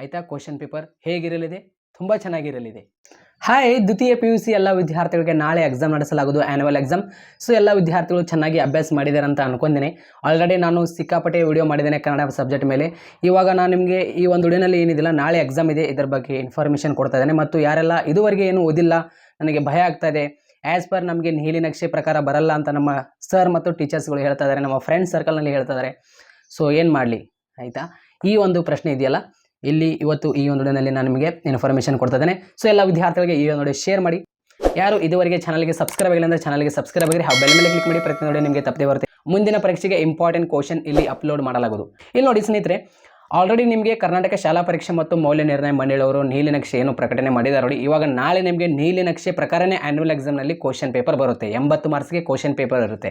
ಆಯಿತಾ? Question paper ಹೇಗಿರಲಿದೆ? ತುಂಬ ಚೆನ್ನಾಗಿರಲಿದೆ. ಹಾಯ್ ದ್ವಿತೀಯ ಪಿ ಯು ಸಿ ಎಲ್ಲ ವಿದ್ಯಾರ್ಥಿಗಳಿಗೆ ನಾಳೆ ಎಕ್ಸಾಮ್ ನಡೆಸಲಾಗುವುದು ಆ್ಯನುವಲ್ ಎಕ್ಸಾಮ್ ಸೊ ಎಲ್ಲ ವಿದ್ಯಾರ್ಥಿಗಳು ಚೆನ್ನಾಗಿ ಅಭ್ಯಾಸ ಮಾಡಿದ್ದಾರೆ ಅಂತ ಅನ್ಕೊಂಡಿದ್ದೀನಿ ಆಲ್ರೆಡಿ ನಾನು ಸಿಕ್ಕಾಪಟ್ಟೆ ವಿಡಿಯೋ ಮಾಡಿದ್ದೇನೆ ಕನ್ನಡ ಸಬ್ಜೆಕ್ಟ್ ಮೇಲೆ. ಇವಾಗ ನಾನು ನಿಮಗೆ ಈ ಒಂದು ವಿಡಿಯೋನಲ್ಲಿ ಏನಿದಿಲ್ಲ, ನಾಳೆ ಎಕ್ಸಾಮ್ ಇದೆ. ಇದರ ಬಗ್ಗೆ ಇನ್ಫಾರ್ಮೇಷನ್ ಕೊಡ್ತಾ ಇದ್ದೇನೆ. ಮತ್ತು ಯಾರೆಲ್ಲ ಇದುವರೆಗೆ ಏನು ಓದಿಲ್ಲ, ನನಗೆ ಭಯ ಆಗ್ತಾ ಇದೆ. ಆ್ಯಸ್ ಪರ್ ನಮಗೆ ನೀಲಿ ನಕ್ಷೆ ಪ್ರಕಾರ ಬರಲ್ಲ ಅಂತ ನಮ್ಮ ಸರ್ ಮತ್ತು ಟೀಚರ್ಸ್ಗಳು ಹೇಳ್ತಾ ಇದ್ದಾರೆ. ನಮ್ಮ ಫ್ರೆಂಡ್ ಸರ್ಕಲ್ನಲ್ಲಿ ಹೇಳ್ತಾ ಇದ್ದಾರೆ. ಸೊ ಏನು ಮಾಡಲಿ? ಆಯಿತಾ? ಈ ಒಂದು ಪ್ರಶ್ನೆ ಇದೆಯಲ್ಲ? ಇಲ್ಲಿ ಇವತ್ತು ಈ ಒಂದು ವಿಡಿಯೋನಲ್ಲಿ ನಾನು ನಿಮಗೆ ಇನ್ಫಾರ್ಮೇಷನ್ ಕೊಡ್ತಾ ಇದ್ದೇನೆ. ಸೊ ಎಲ್ಲ ವಿದ್ಯಾರ್ಥಿಗಳಿಗೆ ಈ ಒಂದು ಶೇರ್ ಮಾಡಿ. ಯಾರು ಇದುವರೆಗೆ ಚಾನಲ್ಗೆ ಸಬ್ಸ್ಕ್ರೈಬ್ ಆಗಿಲ್ಲ ಅಂದರೆ ಚಾನಲ್ಗೆ ಸಬ್ಸ್ಕ್ರೈಬ್ ಆಗಿರಿ. ಬೆಲ್ ಮೇಲೆ ಕ್ಲಿಕ್ ಮಾಡಿ ಪ್ರತಿ ನೋಡಿ ನಿಮಗೆ ತಪ್ಪದೆ ಬರುತ್ತೆ. ಮುಂದಿನ ಪರೀಕ್ಷೆಗೆ ಇಂಪಾರ್ಟೆಂಟ್ ಕ್ವಶನ್ ಇಲ್ಲಿ ಅಪ್ಲೋಡ್ ಮಾಡಲಾಗುವುದು. ಇಲ್ಲಿ ನೋಡಿ ಸ್ನೇಹಿತರೆ ಆಲ್ರೆಡಿ ನಿಮಗೆ ಕರ್ನಾಟಕ ಶಾಲಾ ಪರೀಕ್ಷೆ ಮತ್ತು ಮೌಲ್ಯ ನಿರ್ಣಯ ಮಂಡಳಿಯವರು ಏನು ಪ್ರಕಟಣೆ ಮಾಡಿದ್ದಾರೆ ನೋಡಿ. ಇವಾಗ ನಾಳೆ ನಿಮಗೆ ನೀಲಿ ನಕ್ಷೆ ಪ್ರಕಾರನೇ ಆ್ಯನ್ಯುವಲ್ ಎಕ್ಸಾಮ್ನಲ್ಲಿ ಕ್ವಶನ್ ಪೇಪರ್ ಬರುತ್ತೆ. ಎಂಬತ್ತು ಮಾರ್ಕ್ಸ್ಗೆ ಕ್ವಶನ್ ಪೇಪರ್ ಇರುತ್ತೆ.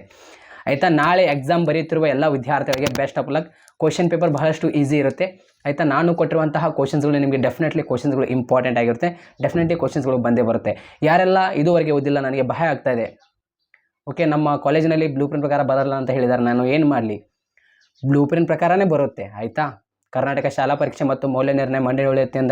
ಆಯಿತಾ? ನಾಳೆ ಎಕ್ಸಾಮ್ ಬರೀತಿರುವ ಎಲ್ಲ ವಿದ್ಯಾರ್ಥಿಗಳಿಗೆ best of luck question paper ಬಹಳಷ್ಟು ಈಸಿ ಇರುತ್ತೆ. ಆಯಿತಾ? ನಾನು ಕೊಟ್ಟಿರುವಂತಹ ಕ್ವಶನ್ಸ್ಗಳು ನಿಮಗೆ ಡೆಫಿನೆಟ್ಲಿ ಕ್ವಶನ್ಸ್ಗಳು ಇಂಪಾರ್ಟೆಂಟ್ ಆಗಿರುತ್ತೆ. ಡೆಫಿನೆಟ್ಲಿ ಕ್ವಶನ್ಸ್ಗಳು ಬಂದೇ ಬರುತ್ತೆ. ಯಾರೆಲ್ಲ ಇದುವರೆಗೆ ಓದಿಲ್ಲ, ನನಗೆ ಭಯ ಆಗ್ತಾ ಇದೆ. ಓಕೆ ನಮ್ಮ ಕಾಲೇಜಿನಲ್ಲಿ ಬ್ಲೂ ಪ್ರಿಂಟ್ ಪ್ರಕಾರ ಬರಲ್ಲ ಅಂತ ಹೇಳಿದ್ದಾರೆ ನಾನು ಏನು ಮಾಡಲಿ? ಬ್ಲೂ ಪ್ರಿಂಟ್ ಪ್ರಕಾರನೇ ಬರುತ್ತೆ. ಆಯಿತಾ? ಕರ್ನಾಟಕ ಶಾಲಾ ಪರೀಕ್ಷೆ ಮತ್ತು ಮೌಲ್ಯ ನಿರ್ಣಯ ಮಂಡಳಿ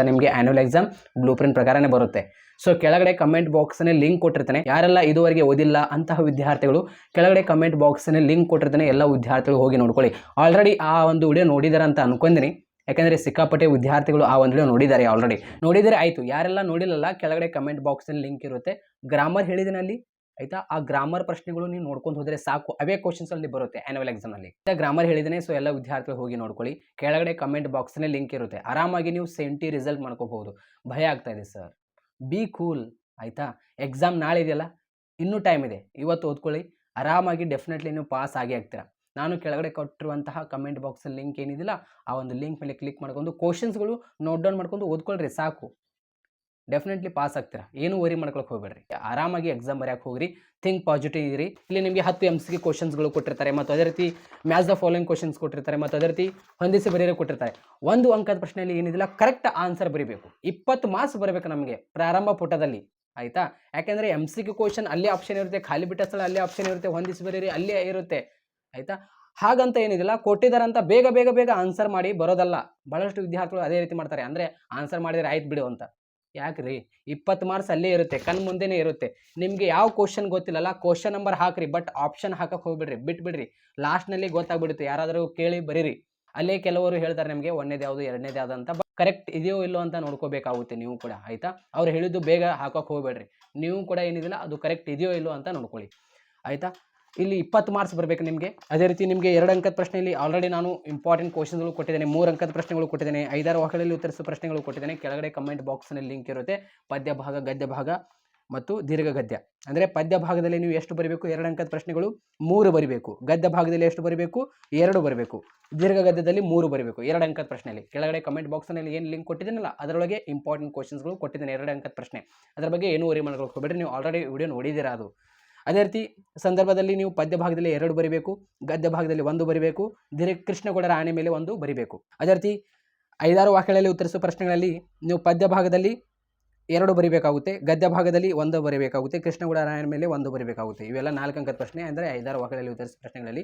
ನಿಮಗೆ ಆ್ಯನ್ಯುವಲ್ ಎಕ್ಸಾಮ್ ಬ್ಲೂ ಪ್ರಿಂಟ್ ಪ್ರಕಾರನೇ ಬರುತ್ತೆ. ಸೊ ಕೆಳಗಡೆ ಕಮೆಂಟ್ ಬಾಕ್ಸ್ನಲ್ಲಿ ಲಿಂಕ್ ಕೊಟ್ಟಿರ್ತಾನೆ. ಯಾರೆಲ್ಲ ಇದುವರೆಗೆ ಓದಿಲ್ಲ ಅಂತಹ ವಿದ್ಯಾರ್ಥಿಗಳು, ಕೆಳಗಡೆ ಕಮೆಂಟ್ ಬಾಕ್ಸ್ನಲ್ಲಿ ಲಿಂಕ್ ಕೊಟ್ಟಿರ್ತಾನೆ. ಎಲ್ಲ ವಿದ್ಯಾರ್ಥಿಗಳು ಹೋಗಿ ನೋಡ್ಕೊಳ್ಳಿ. ಆಲ್ರೆಡಿ ಆ ಒಂದು ವಿಡಿಯೋ ನೋಡಿದಾರೆ ಅಂತ ಅನ್ಕೊಂದಿನಿ ಯಾಕಂದರೆ ಸಿಕ್ಕಾಪಟ್ಟೆ ವಿದ್ಯಾರ್ಥಿಗಳು ಆ ಒಂದು ವಿಡಿಯೋ ನೋಡಿದ್ದಾರೆ ಆಲ್ರೆಡಿ ನೋಡಿದರೆ ಆಯಿತು. ಯಾರೆಲ್ಲ ನೋಡಿಲ್ಲಲ್ಲ, ಕೆಳಗಡೆ ಕಮೆಂಟ್ ಬಾಕ್ಸಲ್ಲಿ ಲಿಂಕ್ ಇರುತ್ತೆ. ಗ್ರಾಮರ್ ಹೇಳಿದಿನಲ್ಲಿ ಆಯ್ತಾ? ಆ ಗ್ರಾಮರ್ ಪ್ರಶ್ನೆಗಳು ನೀವು ನೋಡ್ಕೊಂಡು ಹೋದರೆ ಸಾಕು. ಅವೇ ಕ್ವಶನ್ಸ್ ಅಲ್ಲಿ ಬರುತ್ತೆ ಆ್ಯನುವಲ್ ಎಕ್ಸಾಮಲ್ಲಿ ಗ್ರಾಮರ್ ಹೇಳಿದ್ದೇನೆ ಸೊ ಎಲ್ಲ ವಿದ್ಯಾರ್ಥಿಗಳು ಹೋಗಿ ನೋಡ್ಕೊಳ್ಳಿ. ಕೆಳಗಡೆ ಕಮೆಂಟ್ ಬಾಕ್ಸ್ನೇ ಲಿಂಕ್ ಇರುತ್ತೆ. ಆರಾಮಾಗಿ ನೀವು ಸೆಂಟಿ ರಿಸಲ್ಟ್ ಮಾಡ್ಕೋಬಹುದು. ಭಯ ಆಗ್ತಾ ಇದೆ ಸರ್ ಬಿ ಕೂಲ್ ಆಯಿತಾ? ಎಕ್ಸಾಮ್ ನಾಳೆ ಇದೆಯಲ್ಲ ಇನ್ನೂ ಟೈಮ್ ಇದೆ. ಇವತ್ತು ಓದ್ಕೊಳ್ಳಿ. ಆರಾಮಾಗಿ ಡೆಫಿನೆಟ್ಲಿ ನೀವು ಪಾಸ್ ಆಗಿ ಆಗ್ತೀರಾ. ನಾನು ಕೆಳಗಡೆ ಕೊಟ್ಟಿರುವಂತಹ ಕಮೆಂಟ್ ಬಾಕ್ಸಲ್ಲಿ ಲಿಂಕ್ ಏನಿದಿಲ್ಲ, ಆ ಒಂದು ಲಿಂಕ್ ಮೇಲೆ ಕ್ಲಿಕ್ ಮಾಡ್ಕೊಂಡು ಕ್ವಶನ್ಸ್ಗಳು ನೋಟ್ ಡೌನ್ ಮಾಡ್ಕೊಂಡು ಓದ್ಕೊಳ್ರಿ, ಸಾಕು. ಡೆಫಿನೆಟ್ಲಿ ಪಾಸ್ ಆಗ್ತೀರಾ? ಏನು ವರಿ ಮಾಡ್ಕೊಳಕ್ಕೆ ಹೋಗ್ಬೇಡ್ರಿ. ಆರಾಮಾಗಿ ಎಕ್ಸಾಮ್ ಬರೆಯಕ್ಕೆ ಹೋಗ್ರಿ. ಥಿಂಕ್ ಪಾಸಿಟಿವ್ ಇರಿ. ಇಲ್ಲಿ ನಿಮಗೆ ಹತ್ತು ಎಂ ಸಿ ಕ್ವಶನ್ಸ್ಗಳು ಕೊಟ್ಟಿರ್ತಾರೆ ಮತ್ತು ಅದೇ ರೀತಿ ಮ್ಯಾಚ್ ದ ಫಾಲೋಯಿಂಗ್ ಕ್ವಶನ್ಸ್ ಕೊಟ್ಟಿರ್ತಾರೆ ಮತ್ತು ಅದೇ ರೀತಿ ಹೊಂದಿಸಿ ಬರೆಯಲು ಕೊಟ್ಟಿರ್ತಾರೆ. ಒಂದು ಅಂಕದ ಪ್ರಶ್ನೆಯಲ್ಲಿ ಏನಿದಿಲ್ಲ ಕರೆಕ್ಟ್ ಆನ್ಸರ್ ಬರೀಬೇಕು. ಇಪ್ಪತ್ತು ಮಾರ್ಕ್ಸ್ ಬರಬೇಕು ನಮಗೆ ಪ್ರಾರಂಭ ಪುಟದಲ್ಲಿ. ಆಯಿತಾ? ಯಾಕೆಂದರೆ ಎಂ ಸಿ ಕ್ವಶನ್ ಅಲ್ಲೇ ಆಪ್ಷನ್ ಇರುತ್ತೆ, ಖಾಲಿ ಬಿಟ್ಟ ಸ್ಥಳ ಅಲ್ಲೇ ಆಪ್ಷನ್ ಇರುತ್ತೆ, ಹೊಂದಿಸಿ ಬರೀರಿ, ಅಲ್ಲೇ ಇರುತ್ತೆ. ಆಯಿತಾ? ಹಾಗಂತ ಏನಿದಿಲ್ಲ, ಕೊಟ್ಟಿದಾರಂತ ಬೇಗ ಬೇಗ ಬೇಗ ಆನ್ಸರ್ ಮಾಡಿ ಬರೋದಲ್ಲ. ಭಾಳಷ್ಟು ವಿದ್ಯಾರ್ಥಿಗಳು ಅದೇ ರೀತಿ ಮಾಡ್ತಾರೆ. ಅಂದರೆ ಆನ್ಸರ್ ಮಾಡಿದರೆ ಆಯ್ತು ಬಿಡು ಅಂತ. ಯಾಕ್ರಿ? ಇಪ್ಪತ್ತು ಮಾರ್ಕ್ಸ್ ಅಲ್ಲೇ ಇರುತ್ತೆ, ಕಣ್ ಮುಂದೆನೇ ಇರುತ್ತೆ. ನಿಮಗೆ ಯಾವ ಕ್ವಶನ್ ಗೊತ್ತಿಲ್ಲಲ್ಲ ಕ್ವಶನ್ ನಂಬರ್ ಹಾಕ್ರಿ ಬಟ್ ಆಪ್ಷನ್ ಹಾಕಕ್ಕೆ ಹೋಗ್ಬಿಡ್ರಿ, ಬಿಟ್ಬಿಡ್ರಿ. ಲಾಸ್ಟ್ನಲ್ಲಿ ಗೊತ್ತಾಗ್ಬಿಡುತ್ತೆ, ಯಾರಾದರೂ ಕೇಳಿ ಬರೀರಿ. ಅಲ್ಲೇ ಕೆಲವರು ಹೇಳ್ತಾರೆ ನಿಮಗೆ, ಒಂದೇದು ಯಾವುದು, ಎರಡನೇದು ಯಾವುದು ಅಂತ ಕರೆಕ್ಟ್ ಇದೆಯೋ ಇಲ್ಲೋ ಅಂತ ನೋಡ್ಕೋಬೇಕಾಗುತ್ತೆ ನೀವು ಕೂಡ, ಆಯಿತಾ? ಅವ್ರು ಹೇಳಿದ್ದು ಬೇಗ ಹಾಕೋಕೆ ಹೋಗ್ಬೇಡ್ರಿ. ನೀವು ಕೂಡ ಏನಿದಿಲ್ಲ, ಅದು ಕರೆಕ್ಟ್ ಇದೆಯೋ ಇಲ್ಲೋ ಅಂತ ನೋಡ್ಕೊಳ್ಳಿ, ಆಯಿತಾ? ಇಲ್ಲಿ ಇಪ್ಪತ್ತು ಮಾರ್ಕ್ಸ್ ಬರಬೇಕು ನಿಮಗೆ. ಅದೇ ರೀತಿ ನಿಮಗೆ ಎರಡು ಅಂಕದ ಪ್ರಶ್ನೆಯಲ್ಲಿ ಆಲ್ರೆಡಿ ನಾನು ಇಂಪಾರ್ಟೆಂಟ್ ಕ್ವಶನ್ಗಳು ಕೊಟ್ಟಿದ್ದೇನೆ, ಮೂರು ಅಂಕದ ಪ್ರಶ್ನೆಗಳು ಕೊಟ್ಟಿದ್ದೇನೆ, ಐದಾರು ವಾಕ್ಯಗಳಲ್ಲಿ ಉತ್ತರಿಸುವ ಪ್ರಶ್ನೆಗಳು ಕೊಟ್ಟಿದ್ದೇನೆ. ಕೆಳಗಡೆ ಕಮೆಂಟ್ ಬಾಕ್ಸ್ನಲ್ಲಿ ಲಿಂಕ್ ಇರುತ್ತೆ. ಪದ್ಯ ಭಾಗ, ಗದ್ಯ ಭಾಗ ಮತ್ತು ದೀರ್ಘ ಗದ್ಯ. ಅಂದರೆ ಪದ್ಯ ಭಾಗದಲ್ಲಿ ನೀವು ಎಷ್ಟು ಬರಬೇಕು? ಎರಡು ಅಂಕದ ಪ್ರಶ್ನೆಗಳು, ಮೂರು ಬರಬೇಕು. ಗದ್ಯ ಭಾಗದಲ್ಲಿ ಎಷ್ಟು ಬರಬೇಕು? ಎರಡು ಬರಬೇಕು. ದೀರ್ಘ ಗದ್ಯದಲ್ಲಿ ಮೂರು ಬರಬೇಕು. ಎರಡು ಅಂಕದ ಪ್ರಶ್ನೆಯಲ್ಲಿ. ಕೆಳಗಡೆ ಕಮೆಂಟ್ ಬಾಕ್ಸ್ನಲ್ಲಿ ಏನು ಲಿಂಕ್ ಕೊಟ್ಟಿದ್ದೀನಲ್ಲ, ಅದರೊಳಗೆ ಇಂಪಾರ್ಟೆಂಟ್ ಕ್ವಶನ್ಸ್ಗಳು ಕೊಟ್ಟಿದ್ದೇನೆ ಎರಡು ಅಂಕದ ಪ್ರಶ್ನೆ. ಅದರ ಬಗ್ಗೆ ಏನು ವರಿ ಮಾಡ್ಕೊಳ್ಳೋಕೆ ನೀವು ಆಲ್ರೆಡಿ ವಿಡಿಯೋ ನೋಡಿದ್ದೀರಾ ಅದು. ಅದೇ ರೀತಿ ಸಂದರ್ಭದಲ್ಲಿ ನೀವು ಪದ್ಯ ಭಾಗದಲ್ಲಿ ಎರಡು ಬರಿಬೇಕು, ಗದ್ಯ ಭಾಗದಲ್ಲಿ ಒಂದು ಬರಿಬೇಕು ದೀರ್ಘ ಕೃಷ್ಣಗೌಡರ ಆನೆ ಮೇಲೆ ಒಂದು ಬರಿಬೇಕು. ಅದೇ ರೀತಿ ಐದಾರು ವಾಕ್ಯಗಳಲ್ಲಿ ಉತ್ತರಿಸುವ ಪ್ರಶ್ನೆಗಳಲ್ಲಿ ನೀವು ಪದ್ಯ ಭಾಗದಲ್ಲಿ ಎರಡು ಬರಿಬೇಕಾಗುತ್ತೆ, ಗದ್ಯ ಭಾಗದಲ್ಲಿ ಒಂದು ಬರಿಬೇಕಾಗುತ್ತೆ ಕೃಷ್ಣಗೌಡರ ಆಣೆ ಮೇಲೆ ಒಂದು ಬರಿಬೇಕಾಗುತ್ತೆ. ಇವೆಲ್ಲ ನಾಲ್ಕು ಅಂಕದ ಪ್ರಶ್ನೆ, ಅಂದರೆ ಐದಾರು ವಾಕ್ಯಗಳಲ್ಲಿ ಉತ್ತರಿಸುವ ಪ್ರಶ್ನೆಗಳಲ್ಲಿ.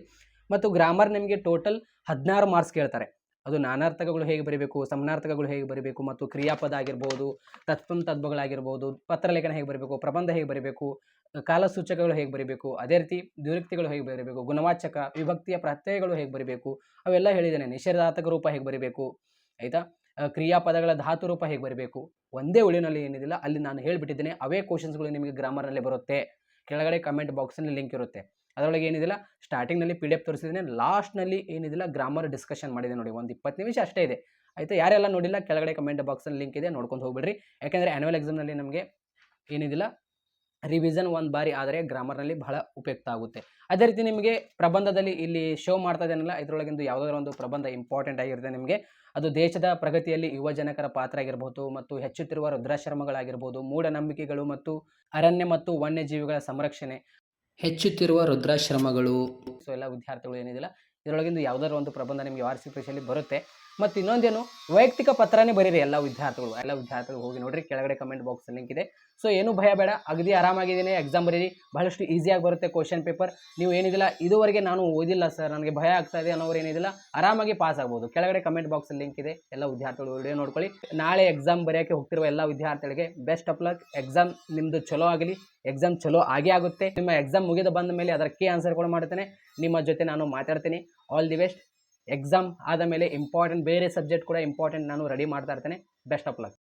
ಮತ್ತು ಗ್ರಾಮರ್ ನಿಮಗೆ ಟೋಟಲ್ ಹದಿನಾರು ಮಾರ್ಕ್ಸ್ ಕೇಳ್ತಾರೆ. ಅದು ನಾನಾರ್ಥಕಗಳು ಹೇಗೆ ಬರಿಬೇಕು, ಸಮನಾರ್ಥಕಗಳು ಹೇಗೆ ಬರಿಬೇಕು, ಮತ್ತು ಕ್ರಿಯಾಪದ ಆಗಿರ್ಬೋದು, ತತ್ವಂ ತದ್ಭಗಳಾಗಿರ್ಬೋದು ಪತ್ರಲೇಖನ ಹೇಗೆ ಬರೀಬೇಕು, ಪ್ರಬಂಧ ಹೇಗೆ ಬರೀಬೇಕು ಕಾಲಸೂಚಕಗಳು ಹೇಗೆ ಬರೀಬೇಕು, ಅದೇ ರೀತಿ ದ್ವಿರುಕ್ತಿಗಳು ಹೇಗೆ ಬರೀಬೇಕು, ಗುಣವಾಚಕ ವಿಭಕ್ತಿಯ ಪ್ರತ್ಯಯಗಳು ಹೇಗೆ ಬರೀಬೇಕು, ಅವೆಲ್ಲ ಹೇಳಿದ್ದೇನೆ. ನಿಷೇಧಾತ್ಮಕ ರೂಪ ಹೇಗೆ ಬರೀಬೇಕು, ಆಯಿತಾ? ಕ್ರಿಯಾಪದಗಳ ಧಾತು ರೂಪ ಹೇಗೆ ಬರೀಬೇಕು, ಒಂದೇ ಉಳಿನಲ್ಲಿ ಏನಿದಿಲ್ಲ, ಅಲ್ಲಿ ನಾನು ಹೇಳಿಬಿಟ್ಟಿದ್ದೇನೆ, ಅವೇ ಕ್ವಶನ್ಸ್ಗಳು ನಿಮಗೆ ಗ್ರಾಮರ್ನಲ್ಲಿ ಬರುತ್ತೆ. ಕೆಳಗಡೆ ಕಮೆಂಟ್ ಬಾಕ್ಸ್ನಲ್ಲಿ ಲಿಂಕ್ ಇರುತ್ತೆ. ಅದರೊಳಗೆ ಏನಿದಿಲ್ಲ ಸ್ಟಾರ್ಟಿಂಗ್ನಲ್ಲಿ ಪಿ ಡಿ ಎಫ್ ತೋರಿಸಿದ್ದೇನೆ ಲಾಸ್ಟ್ನಲ್ಲಿ ಏನಿದಿಲ್ಲ ಗ್ರಾಮರ್ ಡಿಸ್ಕಷನ್ ಮಾಡಿದೆ ನೋಡಿ, ಒಂದು ಇಪ್ಪತ್ತು ನಿಮಿಷ ಅಷ್ಟೇ ಇದೆ. ಆಯಿತಾ? ಯಾರೆಲ್ಲ ನೋಡಿಲ್ಲ, ಕೆಳಗಡೆ ಕಮೆಂಟ್ ಬಾಕ್ಸಲ್ಲಿ ಲಿಂಕ್ ಇದೆ, ನೋಡ್ಕೊಂಡು ಹೋಗ್ಬಿಡ್ರಿ. ಯಾಕೆಂದರೆ ಎಕ್ಸಾಮ್ ಎಕ್ಸಾಮ್ನಲ್ಲಿ ನಮಗೆ ಏನಿದಿಲ್ಲ ರಿವಿಷನ್ ಒಂದು ಬಾರಿ ಆದರೆ ಗ್ರಾಮರ್ನಲ್ಲಿ ಬಹಳ ಉಪಯುಕ್ತ ಆಗುತ್ತೆ. ಅದೇ ರೀತಿ ನಿಮಗೆ ಪ್ರಬಂಧದಲ್ಲಿ ಇಲ್ಲಿ ಶೋ ಮಾಡ್ತಾ ಇದ್ದೇನಲ್ಲ ಇದರೊಳಗಿಂದು ಯಾವುದಾದ್ರೂ ಒಂದು ಪ್ರಬಂಧ ಇಂಪಾರ್ಟೆಂಟ್ ಆಗಿರುತ್ತೆ ನಿಮಗೆ. ಅದು ದೇಶದ ಪ್ರಗತಿಯಲ್ಲಿ ಯುವಜನಕರ ಪಾತ್ರ ಆಗಿರ್ಬೋದು ಮತ್ತು ಹೆಚ್ಚುತ್ತಿರುವ ರುದ್ರಾಶ್ರಮಗಳಾಗಿರ್ಬೋದು, ಮೂಢನಂಬಿಕೆಗಳು ಮತ್ತು ಅರಣ್ಯ ಮತ್ತು ವನ್ಯಜೀವಿಗಳ ಸಂರಕ್ಷಣೆ, ಹೆಚ್ಚುತ್ತಿರುವ ರುದ್ರಾಶ್ರಮಗಳು. ಸೊ ಎಲ್ಲ ವಿದ್ಯಾರ್ಥಿಗಳು ಏನಿದಿಲ್ಲ, ಇದರೊಳಗಿಂದು ಯಾವುದಾದ್ರು ಒಂದು ಪ್ರಬಂಧ ನಿಮಗೆ ವಾರ್ಷಿಕ ಬರುತ್ತೆ. ಮತ್ತು ಇನ್ನೊಂದೇನು, ವೈಯಕ್ತಿಕ ಪತ್ರನೇ ಬರೀರಿ ಎಲ್ಲ ವಿದ್ಯಾರ್ಥಿಗಳು. ಎಲ್ಲ ವಿದ್ಯಾರ್ಥಿಗಳು ಹೋಗಿ ನೋಡ್ರಿ, ಕೆಳಗಡೆ ಕಮೆಂಟ್ ಬಾಕ್ಸ್ ಲಿಂಕ್ ಇದೆ. ಸೊ ಏನು ಭಯ ಬೇಡ, ಅಗದಿ ಆರಾಮಾಗಿದ್ದೀನಿ ಎಕ್ಸಾಮ್ ಬರೀರಿ. ಬಹಳಷ್ಟು ಈಸಿಯಾಗಿ ಬರುತ್ತೆ ಕ್ವಶನ್ ಪೇಪರ್ ನೀವು ಏನಿದಿಲ್ಲ, ಇದುವರೆಗೆ ನಾನು ಓದಿಲ್ಲ ಸರ್ ನನಗೆ ಭಯ ಆಗ್ತಾ ಇದೆ ಅನ್ನೋರು ಏನಿದಿಲ್ಲ, ಆರಾಮಾಗಿ ಪಾಸ್ ಆಗ್ಬೋದು. ಕೆಳಗಡೆ ಕಮೆಂಟ್ ಬಾಕ್ಸ್ ಲಿಂಕ್ ಇದೆ, ಎಲ್ಲ ವಿದ್ಯಾರ್ಥಿಗಳು ವಿಡಿಯೋ ನೋಡ್ಕೊಳ್ಳಿ. ನಾಳೆ ಎಕ್ಸಾಮ್ ಬರೆಯೋಕ್ಕೆ ಹೋಗ್ತಿರುವ ಎಲ್ಲ ವಿದ್ಯಾರ್ಥಿಗಳಿಗೆ ಬೆಸ್ಟ್ ಆಫ್ ಲಕ್ ಎಕ್ಸಾಮ್ ನಿಮ್ಮದು ಚಲೋ ಆಗಲಿ ಎಕ್ಸಾಮ್ ಚಲೋ ಆಗೇ ಆಗುತ್ತೆ. ನಿಮ್ಮ ಎಕ್ಸಾಮ್ ಮುಗಿದು ಬಂದ ಮೇಲೆ ಅದರ ಕೀ ಆನ್ಸರ್ ಕೂಡ ಮಾಡ್ತೇನೆ. ನಿಮ್ಮ ಜೊತೆ ನಾನು ಮಾತಾಡ್ತೀನಿ. ಆಲ್ ದಿ ಬೆಸ್ಟ್ ಎಕ್ಸಾಮ್ ಆದ ಮೇಲೆ ಇಂಪಾರ್ಟೆಂಟ್ ಬೇರೆ ಸಬ್ಜೆಕ್ಟ್ ಕೂಡ ಇಂಪಾರ್ಟೆಂಟ್ ನಾನು ರೆಡಿ ಮಾಡ್ತಾ ಇರ್ತೇನೆ. Best of luck